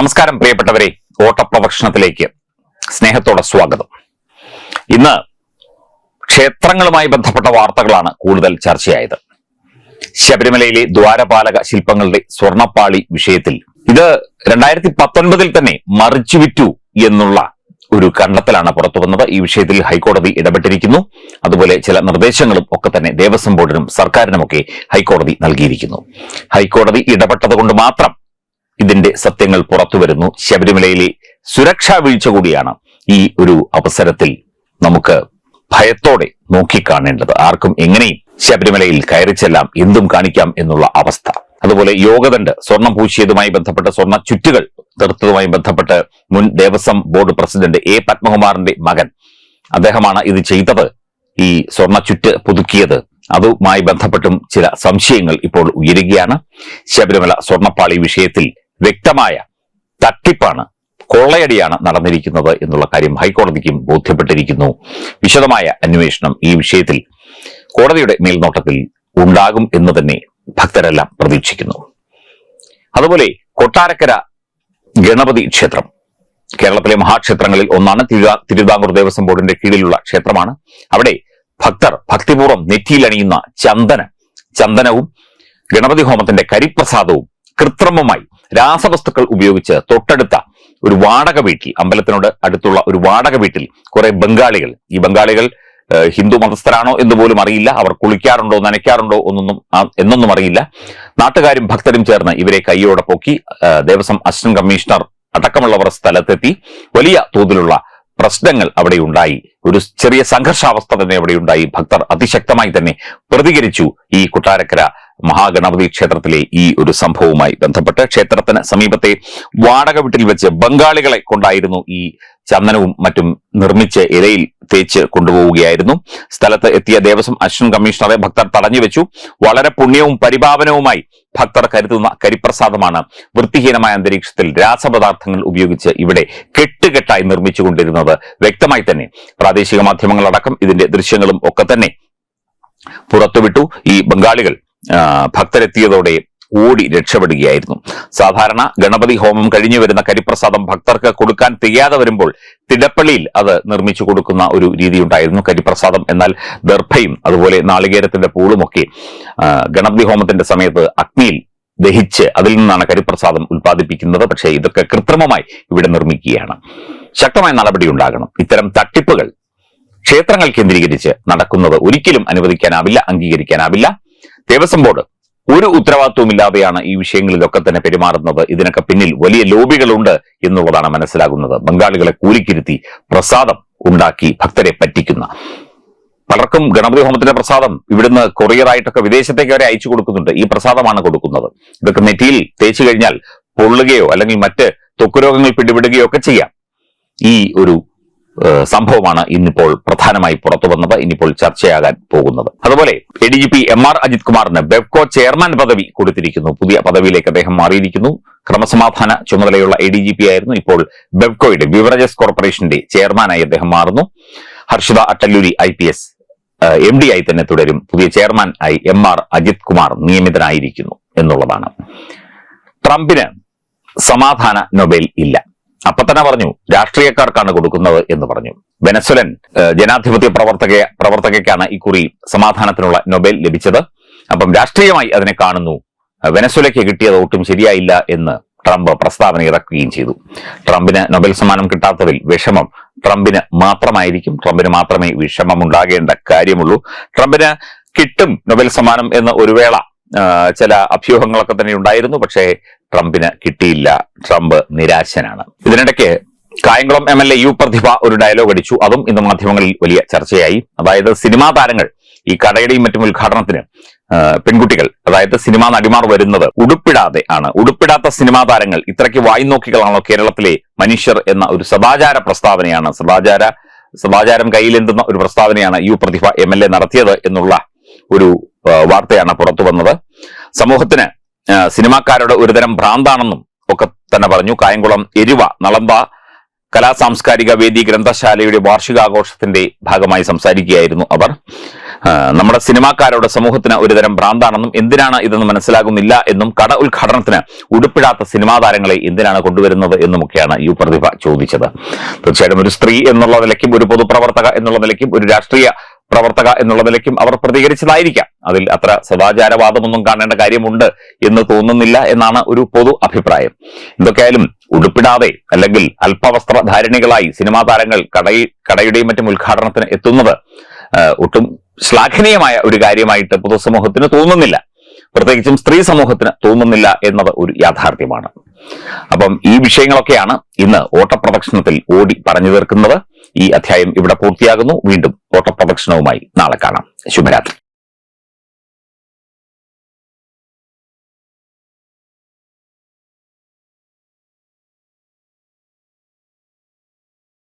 നമസ്കാരം പ്രിയപ്പെട്ടവരെ. ഓട്ടപ്രദക്ഷിണത്തിലേക്ക് സ്നേഹത്തോടെ സ്വാഗതം. ഇന്ന് ക്ഷേത്രങ്ങളുമായി ബന്ധപ്പെട്ട വാർത്തകളാണ് കൂടുതൽ ചർച്ചയായത്. ശബരിമലയിലെ ദ്വാരപാലക ശില്പങ്ങളുടെ സ്വർണപ്പാളി വിഷയത്തിൽ ഇത് രണ്ടായിരത്തി പത്തൊൻപതിൽ തന്നെ മറിച്ചുവിറ്റു എന്നുള്ള ഒരു കണ്ടെത്തലാണ് പുറത്തു വന്നത്. ഈ വിഷയത്തിൽ ഹൈക്കോടതി ഇടപെട്ടിരിക്കുന്നു. അതുപോലെ ചില നിർദ്ദേശങ്ങളും ഒക്കെ തന്നെ ദേവസ്വം ബോർഡിനും സർക്കാരിനുമൊക്കെ ഹൈക്കോടതി നൽകിയിരിക്കുന്നു. ഹൈക്കോടതി ഇടപെട്ടതുകൊണ്ട് മാത്രം ഇതിന്റെ സത്യങ്ങൾ പുറത്തു വരുന്നു. ശബരിമലയിലെ സുരക്ഷാ വീഴ്ച കൂടിയാണ് ഈ ഒരു അവസരത്തിൽ നമുക്ക് ഭയത്തോടെ നോക്കിക്കാണേണ്ടത്. ആർക്കും എങ്ങനെയും ശബരിമലയിൽ കയറി ചെല്ലാം എന്തും കാണിക്കാം എന്നുള്ള അവസ്ഥ. അതുപോലെ യോഗദണ്ഡ് സ്വർണം പൂശിയതുമായി ബന്ധപ്പെട്ട സ്വർണ ചുറ്റുകൾ തീർത്തതുമായി ബന്ധപ്പെട്ട് മുൻ ദേവസ്വം ബോർഡ് പ്രസിഡന്റ് എ പത്മകുമാറിന്റെ മകൻ അദ്ദേഹമാണ് ഇത് ചെയ്തത്. ഈ സ്വർണ ചുറ്റ് പുതുക്കിയത്. അതുമായി ബന്ധപ്പെട്ടും ചില സംശയങ്ങൾ ഇപ്പോൾ ഉയരുകയാണ്. ശബരിമല സ്വർണപ്പാളി വിഷയത്തിൽ വ്യക്തമായ തട്ടിപ്പാണ് കൊള്ളയടിയാണ് നടന്നിരിക്കുന്നത് എന്നുള്ള കാര്യം ഹൈക്കോടതിക്കും ബോധ്യപ്പെട്ടിരിക്കുന്നു. വിശദമായ അന്വേഷണം ഈ വിഷയത്തിൽ കോടതിയുടെ മേൽനോട്ടത്തിൽ ഉണ്ടാകും എന്ന് തന്നെ ഭക്തരെല്ലാം പ്രതീക്ഷിക്കുന്നു. അതുപോലെ കൊട്ടാരക്കര ഗണപതി ക്ഷേത്രം കേരളത്തിലെ മഹാക്ഷേത്രങ്ങളിൽ ഒന്നാണ് തിരുവിതാ- തിരുവിതാംകൂർ ദേവസ്വം ബോർഡിന്റെ കീഴിലുള്ള ക്ഷേത്രമാണ്. അവിടെ ഭക്തർ ഭക്തിപൂർവം നെറ്റിയിലണിയുന്ന ചന്ദന ചന്ദനവും ഗണപതി ഹോമത്തിന്റെ കരിപ്രസാദവും കൃത്രിമമായി രാസവസ്തുക്കൾ ഉപയോഗിച്ച് തൊട്ടടുത്ത ഒരു വാടക വീട്ടിൽ അമ്പലത്തിനോട് അടുത്തുള്ള ഒരു വാടക വീട്ടിൽ കുറെ ബംഗാളികൾ. ഈ ബംഗാളികൾ ഹിന്ദു മതസ്ഥരാണോ എന്ന് പോലും അറിയില്ല. അവർ കുളിക്കാറുണ്ടോ നനയ്ക്കാറുണ്ടോ ഒന്നൊന്നും എന്നൊന്നും അറിയില്ല. നാട്ടുകാരും ഭക്തരും ചേർന്ന് ഇവരെ കൈയോടെ പൊക്കി ദേവസ്വം അസിസ്റ്റന്റ് കമ്മീഷണർ അടക്കമുള്ളവർ സ്ഥലത്തെത്തി. വലിയ തോതിലുള്ള പ്രശ്നങ്ങൾ അവിടെ ഉണ്ടായി. ഒരു ചെറിയ സംഘർഷാവസ്ഥ തന്നെ അവിടെ ഉണ്ടായി. ഭക്തർ അതിശക്തമായി തന്നെ പ്രതികരിച്ചു ഈ കൊട്ടാരക്കര മഹാഗണപതി ക്ഷേത്രത്തിലെ ഈ ഒരു സംഭവവുമായി ബന്ധപ്പെട്ട് ക്ഷേത്രത്തിന് സമീപത്തെ വാടക വീട്ടിൽ വെച്ച് ബംഗാളികളെ കൊണ്ടായിരുന്നു ഈ ചന്ദനവും മറ്റും നിർമ്മിച്ച് ഇലയിൽ തേച്ച് കൊണ്ടുപോവുകയായിരുന്നു. സ്ഥലത്ത് എത്തിയ ദേവസ്വം അസിസ്റ്റന്റ് കമ്മീഷണറെ ഭക്തർ തടഞ്ഞു വെച്ചു. വളരെ പുണ്യവും പരിപാവനവുമായി ഭക്തർ കരുതുന്ന കരിപ്രസാദമാണ് വൃത്തിഹീനമായ അന്തരീക്ഷത്തിൽ രാസപദാർത്ഥങ്ങൾ ഉപയോഗിച്ച് ഇവിടെ കെട്ടുകെട്ടായി നിർമ്മിച്ചുകൊണ്ടിരുന്നത് വ്യക്തമായി തന്നെ. പ്രാദേശിക മാധ്യമങ്ങളടക്കം ഇതിന്റെ ദൃശ്യങ്ങളും ഒക്കെ തന്നെ പുറത്തുവിട്ടു. ഈ ബംഗാളികൾ ഭക്തരെത്തിയതോടെ ഓടി രക്ഷപ്പെടുകയായിരുന്നു. സാധാരണ ഗണപതി ഹോമം കഴിഞ്ഞു വരുന്ന കരിപ്രസാദം ഭക്തർക്ക് കൊടുക്കാൻ തികയാതെ വരുമ്പോൾ തിടപ്പള്ളിയിൽ അത് നിർമ്മിച്ചു കൊടുക്കുന്ന ഒരു രീതി ഉണ്ടായിരുന്നു കരിപ്രസാദം. എന്നാൽ ദർഭയും അതുപോലെ നാളികേരത്തിന്റെ പൂളുമൊക്കെ ഗണപതി ഹോമത്തിന്റെ സമയത്ത് അഗ്നിയിൽ ദഹിച്ച് അതിൽ നിന്നാണ് കരിപ്രസാദം ഉൽപ്പാദിപ്പിക്കുന്നത്. പക്ഷേ ഇതൊക്കെ കൃത്രിമമായി ഇവിടെ നിർമ്മിക്കുകയാണ്. ശക്തമായ നടപടി ഉണ്ടാകണം. ഇത്തരം തട്ടിപ്പുകൾ ക്ഷേത്രങ്ങൾ കേന്ദ്രീകരിച്ച് നടക്കുന്നത് ഒരിക്കലും അനുവദിക്കാനാവില്ല അംഗീകരിക്കാനാവില്ല. ദേവസ്വം ബോർഡ് ഒരു ഉത്തരവാദിത്വമില്ലാതെയാണ് ഈ വിഷയങ്ങളിലൊക്കെ തന്നെ പെരുമാറുന്നത്. ഇതിനൊക്കെ പിന്നിൽ വലിയ ലോബികളുണ്ട് എന്നുള്ളതാണ് മനസ്സിലാകുന്നത്. ബംഗാളികളെ കൂലിക്കിരുത്തി പ്രസാദം ഉണ്ടാക്കി ഭക്തരെ പറ്റിക്കുന്ന പലർക്കും ഗണപതി ഹോമത്തിന്റെ പ്രസാദം ഇവിടുന്ന് കൊറിയറായിട്ടൊക്കെ വിദേശത്തേക്ക് വരെ അയച്ചു കൊടുക്കുന്നുണ്ട്. ഈ പ്രസാദമാണ് കൊടുക്കുന്നത്. ഇതൊക്കെ നെറ്റിയിൽ തേച്ചു കഴിഞ്ഞാൽ പൊള്ളുകയോ അല്ലെങ്കിൽ മറ്റ് തൊക്കുരോഗങ്ങൾ രോഗങ്ങൾ പിടിപെടുകയോ ഒക്കെ ചെയ്യാം. ഈ ഒരു സംഭവമാണ് ഇന്നിപ്പോൾ പ്രധാനമായി പുറത്തു വന്നത്. ഇനിയിപ്പോൾ ചർച്ചയാകാൻ പോകുന്നത്. അതുപോലെ A D G P M R Ajith കുമാറിന് ബെവ്കോ ചെയർമാൻ പദവി കൊടുത്തിരിക്കുന്നു. പുതിയ പദവിയിലേക്ക് അദ്ദേഹം മാറിയിരിക്കുന്നു. ക്രമസമാധാന ചുമതലയുള്ള എ ഡി ജി പി ആയിരുന്നു ഇപ്പോൾ ബെവ്കോയുടെ ബിവറേജസ് കോർപ്പറേഷന്റെ ചെയർമാനായി അദ്ദേഹം മാറുന്നു. Harshita Attaluri I P S M D ആയി തന്നെ തുടരും. പുതിയ ചെയർമാൻ ആയി എം ആർ അജിത് കുമാർ നിയമിതനായിരിക്കുന്നു എന്നുള്ളതാണ്. ട്രംപിന് സമാധാന നൊബേൽ ഇല്ല. അപ്പൊ തന്നെ പറഞ്ഞു രാഷ്ട്രീയക്കാർക്കാണ് കൊടുക്കുന്നത് എന്ന് പറഞ്ഞു. വെനസ്വലൻ ജനാധിപത്യ പ്രവർത്തക പ്രവർത്തകയ്ക്കാണ് ഇക്കുറി സമാധാനത്തിനുള്ള നൊബേൽ ലഭിച്ചത്. അപ്പം രാഷ്ട്രീയമായി അതിനെ കാണുന്നു. വെനസ്വലയ്ക്ക് കിട്ടിയത് ഒട്ടും ശരിയായില്ല എന്ന് ട്രംപ് പ്രസ്താവന ഇറക്കുകയും ചെയ്തു. ട്രംപിന് നൊബേൽ സമ്മാനം കിട്ടാത്തതിൽ വിഷമം. ട്രംപിന് മാത്രമായിരിക്കും ട്രംപിന് മാത്രമേ വിഷമം ഉണ്ടാകേണ്ട കാര്യമുള്ളൂ. ട്രംപിന് കിട്ടും നൊബേൽ സമ്മാനം എന്ന് ഒരു വേള ചില അഭ്യൂഹങ്ങളൊക്കെ തന്നെ ഉണ്ടായിരുന്നു. പക്ഷേ ട്രംപിന് കിട്ടിയില്ല. ട്രംപ് നിരാശനാണ്. ഇതിനിടയ്ക്ക് Kayamkulam M L A U Prathibha ഒരു ഡയലോഗ് അടിച്ചു. അതും ഇന്ന് മാധ്യമങ്ങളിൽ വലിയ ചർച്ചയായി. അതായത് സിനിമാ താരങ്ങൾ ഈ കടയുടെയും മറ്റും ഉദ്ഘാടനത്തിന് പെൺകുട്ടികൾ അതായത് സിനിമാ നടിമാർ വരുന്നത് ഉടുപ്പിടാതെ ആണ്. ഉടുപ്പിടാത്ത സിനിമാ താരങ്ങൾ ഇത്രയ്ക്ക് വായി നോക്കികളാണോ കേരളത്തിലെ മനുഷ്യർ എന്ന ഒരു സദാചാര പ്രസ്താവനയാണ്. സദാചാര സദാചാരം കയ്യിലെന്തുന്ന ഒരു പ്രസ്താവനയാണ് U Prathibha M L A നടത്തിയത് എന്നുള്ള ഒരു വാർത്തയാണ് പുറത്തു വന്നത്. സമൂഹത്തിന് സിനിമാക്കാരുടെ ഒരുതരം ഭ്രാന്താണെന്നും ഒക്കെ തന്നെ പറഞ്ഞു. കായംകുളം എരുവ നളമ്പ കലാ സാംസ്കാരിക വേദി ഗ്രന്ഥശാലയുടെ വാർഷികാഘോഷത്തിന്റെ ഭാഗമായി സംസാരിക്കുകയായിരുന്നു അവർ. നമ്മുടെ സിനിമാക്കാരുടെ സമൂഹത്തിന് ഒരുതരം ഭ്രാന്താണെന്നും എന്തിനാണ് ഇതെന്ന് മനസ്സിലാകുന്നില്ല എന്നും കട ഉദ്ഘാടനത്തിന് ഉടുപ്പിടാത്ത സിനിമാ താരങ്ങളെ എന്തിനാണ് കൊണ്ടുവരുന്നത് എന്നുമൊക്കെയാണ് യു പ്രതിഭ ചോദിച്ചത്. തീർച്ചയായിട്ടും ഒരു സ്ത്രീ എന്നുള്ള നിലയ്ക്കും ഒരു പൊതുപ്രവർത്തക എന്നുള്ള നിലയ്ക്കും ഒരു രാഷ്ട്രീയ പ്രവർത്തക എന്നുള്ള നിലയ്ക്കും അവർ പ്രതികരിച്ചതായിരിക്കാം. അതിൽ അത്ര സദാചാരവാദമൊന്നും കാണേണ്ട കാര്യമുണ്ട് എന്ന് തോന്നുന്നില്ല എന്നാണ് ഒരു പൊതു അഭിപ്രായം. എന്തൊക്കെയായാലും ഉടുപ്പിടാതെ അല്ലെങ്കിൽ അല്പവസ്ത്രധാരിണികളായി സിനിമാ താരങ്ങൾ കടയിൽ കടയുടെയും മറ്റും ഉദ്ഘാടനത്തിന് എത്തുന്നത് ഒട്ടും ശ്ലാഘനീയമായ ഒരു കാര്യമായിട്ട് പൊതുസമൂഹത്തിന് തോന്നുന്നില്ല. പ്രത്യേകിച്ചും സ്ത്രീ സമൂഹത്തിന് തോന്നുന്നില്ല എന്നത് ഒരു യാഥാർത്ഥ്യമാണ്. അപ്പം ഈ വിഷയങ്ങളൊക്കെയാണ് ഇന്ന് ഓട്ടപ്രദക്ഷിണത്തിൽ ഓടി പറഞ്ഞു തീർക്കുന്നത്. ഈ അധ്യായം ഇവിടെ പൂർത്തിയാകുന്നു. വീണ്ടും ഓട്ടപ്രദക്ഷിണവുമായി നാളെ കാണാം. ശുഭരാത്രി.